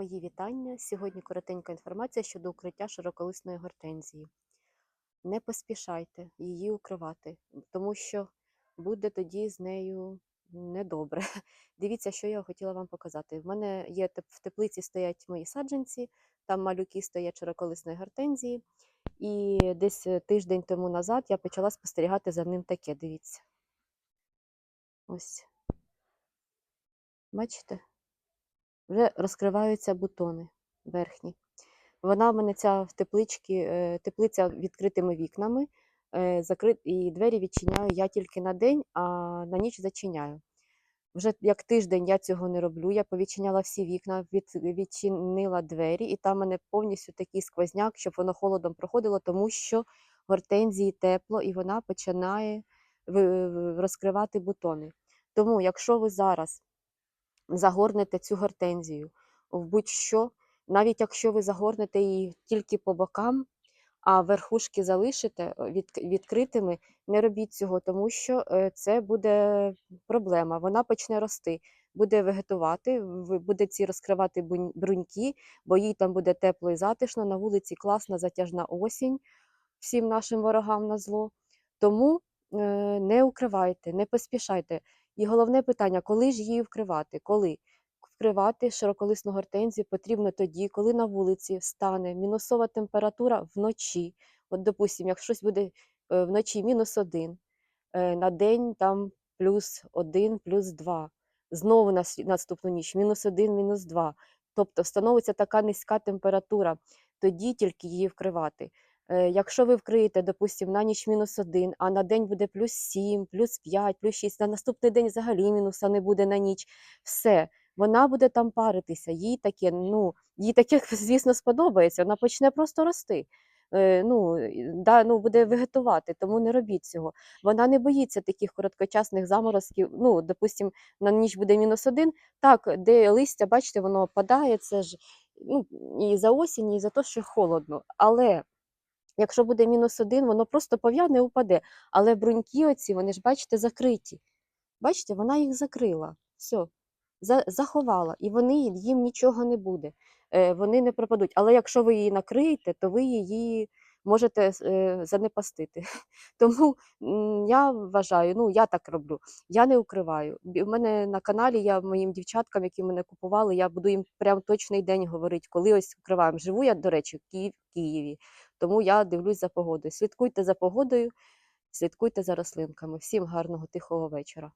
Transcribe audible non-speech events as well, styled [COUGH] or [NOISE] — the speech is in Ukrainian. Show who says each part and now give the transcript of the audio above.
Speaker 1: Мої вітання. Сьогодні коротенька інформація щодо укриття широколисної гортензії. Не поспішайте її укривати, тому що буде тоді з нею недобре. [LAUGHS] Дивіться, що я хотіла вам показати. В мене є в теплиці стоять мої саджанці, там малюки стоять широколисної гортензії. І десь е, тиждень тому назад я почала спостерігати за ним таке. Дивіться. Ось. Бачите? Вже розкриваються бутони верхні. Вона в мене ця в тепличці, е, теплиця відкритими вікнами, е, і двері відчиняю я тільки на день, а на ніч зачиняю. Вже як тиждень я цього не роблю. Я повідчиняла всі вікна, від, відчинила двері, і там мене повністю такий сквозняк, щоб воно холодом проходило, тому що гортензії тепло і вона починає розкривати бутони. Тому, якщо ви зараз загорнете цю гортензію в будь-що, навіть якщо ви загорнете її тільки по бокам, а верхушки залишите е, від, відкритими, не робіть цього, тому що е, це буде проблема. Вона почне рости, буде вегетувати, буде ці розкривати бруньки, бо їй там буде тепло і затишно. На вулиці класна затяжна осінь всім нашим ворогам на зло. Тому е, не укривайте, не поспішайте. І головне питання: коли ж її вкривати? Коли? Вкривати широколисну гортензію потрібно тоді, коли на вулиці стане мінусова температура вночі. От, допустимо, якщо щось буде е, вночі мінус один, е, на день там плюс один, плюс два. Знову на наступну ніч мінус один, мінус два. Тобто встановиться така низька температура, тоді тільки її вкривати. Е, Якщо ви вкриєте, допустимо, на ніч мінус один, а на день буде плюс сім, плюс п'ять, плюс шість, на наступний день взагалі мінуса не буде на ніч. Все, вона буде там паритися, їй таке, ну, їй таке, [LAUGHS] звісно, сподобається, вона почне просто рости. Е, Ну, да, ну, буде вегетувати, тому не робіть цього. Вона не боїться таких короткочасних заморозків. Ну, допустимо, на ніч буде мінус один. Так, де листя, бачите, воно опадає, це ж ну, і за осінь, і за те, що холодно. Але Якщо буде мінус один, воно просто пов'яне і упаде. Але бруньки оці, вони ж, бачите, закриті. Бачите, вона їх закрила. Все, заховала, і вони їм нічого не буде. Е, вони не пропадуть. Але якщо ви її накриєте, то ви її можете е, занепастити. [LAUGHS] Тому я вважаю, ну я так роблю. Я не укриваю. У мене на каналі я моїм дівчаткам, які мене купували, я буду їм прям точний день говорити, коли ось укриваємо. Живу я, до речі, в Києві. Тому я дивлюсь за погодою. Слідкуйте за погодою, слідкуйте за рослинками. Всім гарного тихого вечора.